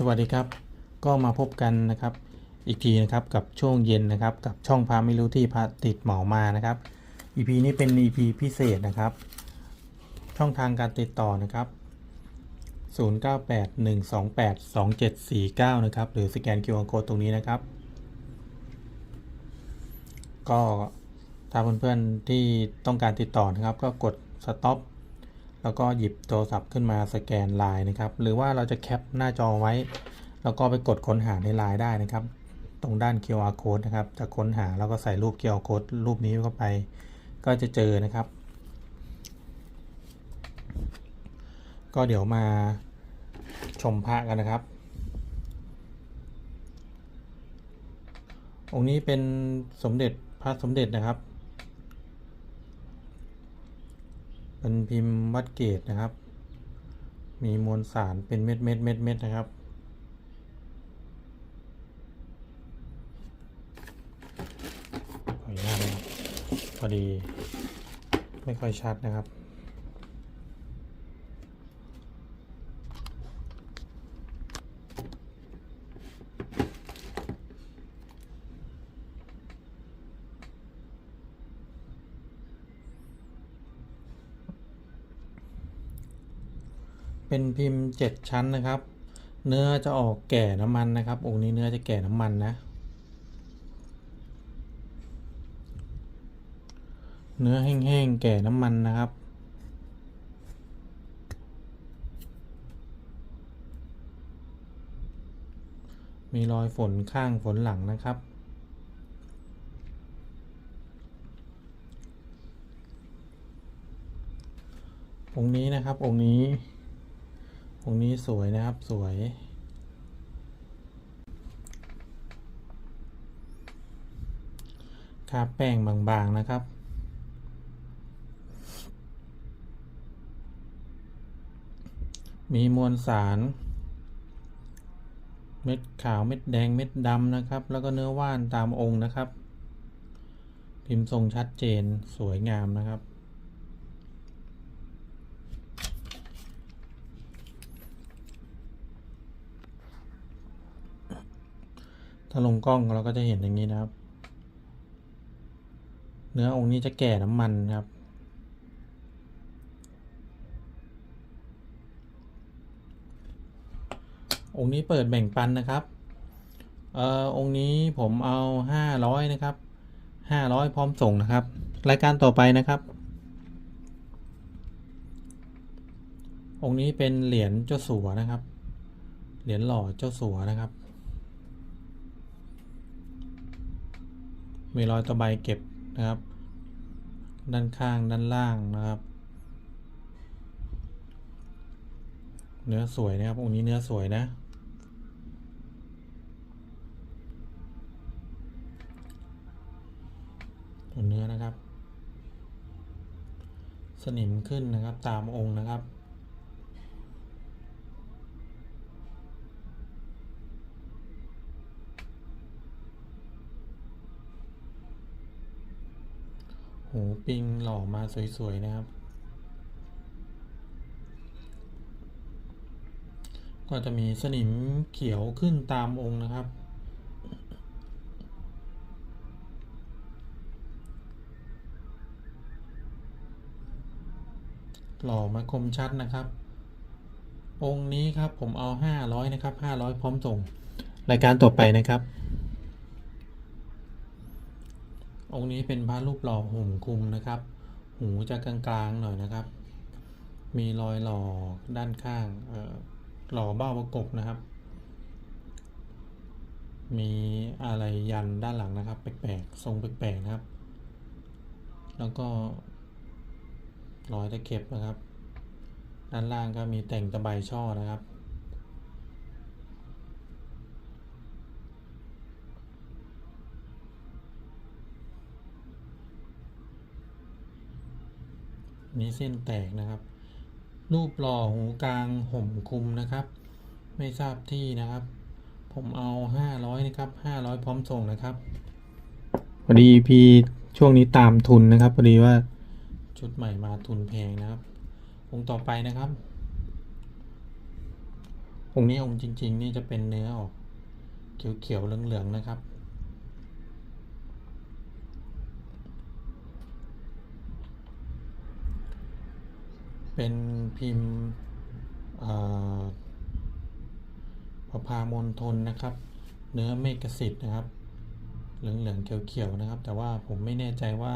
สวัสดีครับ ก็มาพบกันนะครับ อีกทีนะครับกับช่วงเย็นนะครับ กับช่องพาไม่รู้ที่พาติดเหมามานะครับ EP นี้เป็น EP พิเศษนะครับ ช่องทางการติดต่อนะครับ 0981282749 นะครับ หรือสแกน QR Code ตรงนี้นะครับ ก็ถ้าเพื่อนๆที่ต้องการติดต่อนะครับ ก็กด stop แล้วก็หยิบโทรศัพท์ขึ้นมาสแกนไลน์นะครับ หรือว่าเราจะแคปหน้าจอไว้ แล้วก็ไปกดค้นหาในไลน์ได้นะครับ ตรงด้าน QR code นะครับ จะค้นหาแล้วก็ใส่รูป QR code รูปนี้เข้าไป ก็จะเจอนะครับ ก็เดี๋ยวมาชมพระกันนะครับ องค์นี้เป็นสมเด็จพระสมเด็จนะครับ เป็นพิมพ์วัดเกตนะครับ มีมวลสารเป็นเม็ดเม็ดเม็ดเม็ดนะครับขออนุญาตนะครับพอดี ไม่ค่อยชัดนะครับ เป็นพิมพ์เจ็ดชั้นนะครับ เนื้อจะออกแก่น้ำมันนะครับ องค์นี้เนื้อจะแก่น้ำมันนะ เนื้อแห้งๆแก่น้ำมันนะครับมีรอยฝนข้างฝนหลังนะครับ องค์นี้นะครับ องค์นี้ องนี้สวยนะครับสวย คาแป้งบางๆนะครับ มีมวลสาร เม็ดขาวเม็ดแดงเม็ดดำนะครับ แล้วก็เนื้อว่านตามองค์นะครับ พิมพ์ทรงชัดเจนสวยงามนะครับ ถ้าลงกล้องเราก็จะเห็นอย่างนี้นะครับ เนื้อองค์นี้จะแก่น้ำมันครับ องค์นี้เปิดแบ่งปันนะครับ เอ่อองค์นี้ผมเอาห้าร้อยนะครับห้าร้อยพร้อมส่งนะครับ รายการต่อไปนะครับ องค์นี้เป็นเหรียญเจ้าสัวนะครับ เหรียญหล่อเจ้าสัวนะครับ มีรอยตะไบเก็บนะครับ ด้านข้างด้านล่างนะครับ เนื้อสวยนะครับองค์นี้เนื้อสวยนะ ตัวเนื้อนะครับ สนิมขึ้นนะครับตามองค์นะครับ หูปิงหล่อมาสวย ๆ นะครับ ก็จะมีสนิมเขียวขึ้นตามองค์นะครับ หล่อมาคมชัดนะครับ องค์นี้ครับผมเอาห้าร้อยนะครับห้าร้อยพร้อมส่ง รายการต่อไปนะครับ องค์นี้เป็นพระรูปหล่อหุ่มคุมนะครับ หูจะกลางๆหน่อยนะครับ มีรอยหล่อด้านข้างหล่อเบ้าประกบนะครับ มีอะไรยันด้านหลังนะครับแปลกๆทรงแปลกๆนะครับ แล้วก็รอยตะเข็บนะครับ ด้านล่างก็มีแต่งตะไบช่อนะครับ นี้เส้นแตกนะครับ รูปหล่อหูกลางห่มคุมนะครับ ไม่ทราบที่นะครับ ผมเอาห้าร้อยนะครับห้าร้อยพร้อมส่งนะครับพอดีพี่ช่วงนี้ตามทุนนะครับพอดีว่าชุดใหม่มาทุนแพงนะครับองค์ต่อไปนะครับองค์นี้องค์จริง ๆ นี่จะเป็นเนื้อออกเขียวๆเหลืองๆนะครับ เป็นพิมพ์ประพามณฑลนะครับ เนื้อเมกสิทธิ์นะครับ เหลืองๆเขียวๆนะครับ แต่ว่าผมไม่แน่ใจว่า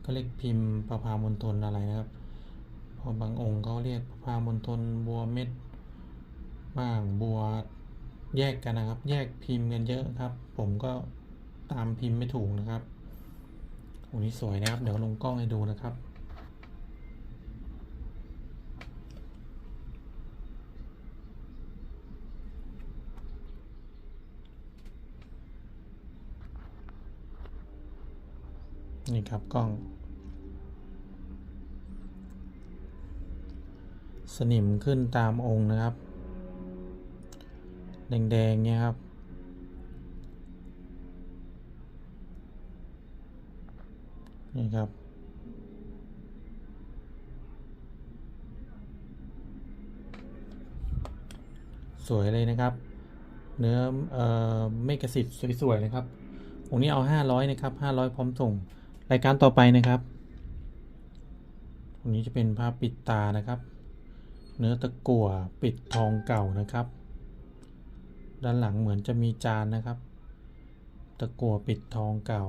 เขาเรียกพิมพ์ประพามณฑลอะไรนะครับเพราะบางองค์เขาเรียกประพามณฑลบัวเม็ดบ้างบัวแยกกันนะครับ แยกพิมพ์กันเยอะครับ ผมก็ตามพิมพ์ไม่ถูกนะครับองนี้สวยนะครับ เดี๋ยวลงกล้องให้ดูนะครับ นี่ครับกล้อง สนิมขึ้นตามองค์นะครับ แดงๆเนี่ยครับนี่ครับสวยเลยนะครับ เนื้อเอ่อเมกะสิทธิ์สวยๆนะครับองค์นี้เอา 500 นะครับ 500 พร้อมส่ง รายการต่อไปนะครับองนี้จะเป็นภาพปิดตานะครับ เนื้อตะกั่วปิดทองเก่านะครับ ด้านหลังเหมือนจะมีจานนะครับ ตะกั่วปิดทองเก่า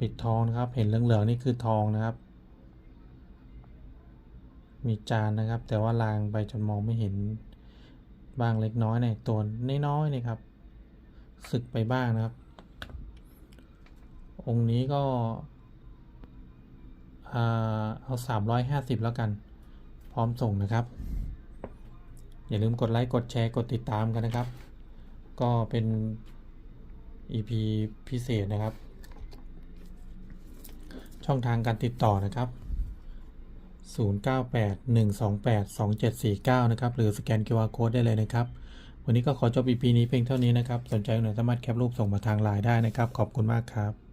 ปิดทองนะครับ เห็นเหลืองๆนี่คือทองนะครับ มีจานนะครับ แต่ว่าลางไปจนมองไม่เห็นบ้างเล็กน้อยเนี่ยตัวน้อยๆนี่ครับ สึกไปบ้างนะครับ องค์นี้ก็เอาสามร้อยห้าสิบแล้วกัน พร้อมส่งนะครับ อย่าลืมกดไลค์ กดแชร์ กดติดตามกันนะครับ ก็เป็น EP พิเศษนะครับ ช่องทางการติดต่อนะครับ 0981282749 นะครับ หรือสแกน QR Code ได้เลยนะครับ วันนี้ก็ขอจบ EP นี้เพียงเท่านี้นะครับ สนใจหน่อยสามารถแคปรูปส่งมาทางไลน์ได้นะครับ ขอบคุณมากครับ